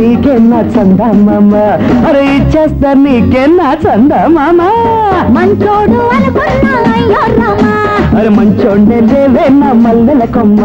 ఇచ్చేస్తా నీకే నా చందమామ? అరే ఇచ్చేస్తా నీకే నా చందమామ? మంచోడు అరే మంచోడ్నే లేవే నా మల్లెల కొమ్మ.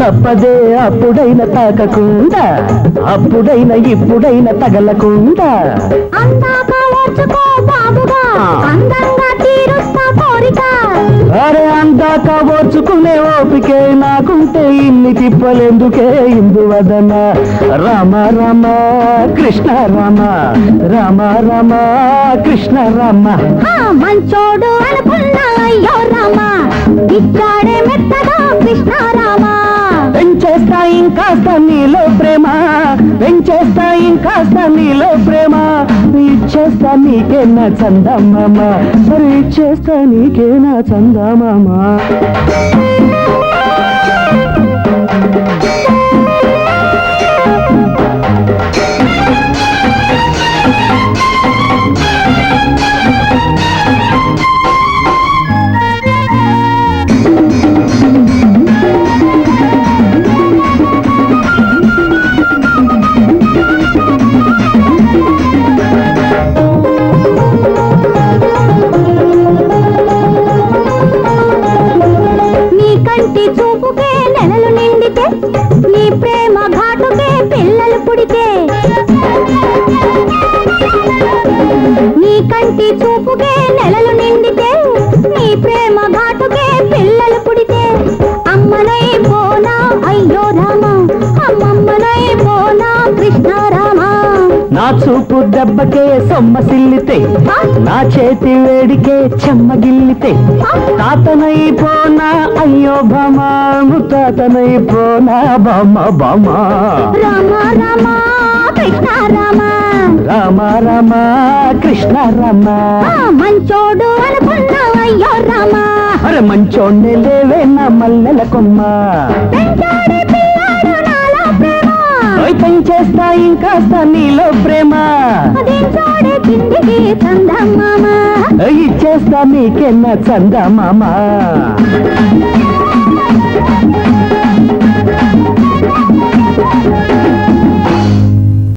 తప్పదే అప్పుడైన తాకకుండా అప్పుడైన ఇప్పుడైన తగలకుండా. అరే అందాక ఓర్చుకునే ఓపికే నాకుంటే ఇన్ని తిప్పలెందుకే ఇందువదన రామ రామ కృష్ణ రామ రామ రామ కృష్ణ రామ. మంచోడు అనుకున్నా అయ్యో రామా ఇచ్చాడే మెత్తగా కృష్ణారామా పెంచేస్తా ఇంకాస్త నీలో ప్రేమ పెంచేస్తా ఇంకాస్త నీలో ప్రేమ. ఇచ్చేస్తా నీకే నా చందమామ మరి ఇచ్చేస్తా నీకే నా చందమామ. పుడితే నీ కంటి చూపుకే నెలలు నిండి చూపు దెబ్బకే సొమ్మసిల్లితే నా చేతి వేడికే చెమ్మగిల్లితే తాతనైపోనా అయ్యో భమా ముత్తాతనైపోనా బొమ్మ బొమ్మ రామ రామ కృష్ణ రామ. రామ రామ కృష్ణ రామ. మంచోడు అనుకున్నా అయ్యో రామ. అరే మంచోడ్నే లేవే నా మల్లెల కొమ్మ. పెంచేస్తా ఇంకాస్త నీలో ప్రేమ. ఇచ్చేస్తా నీకే నా చందమామ.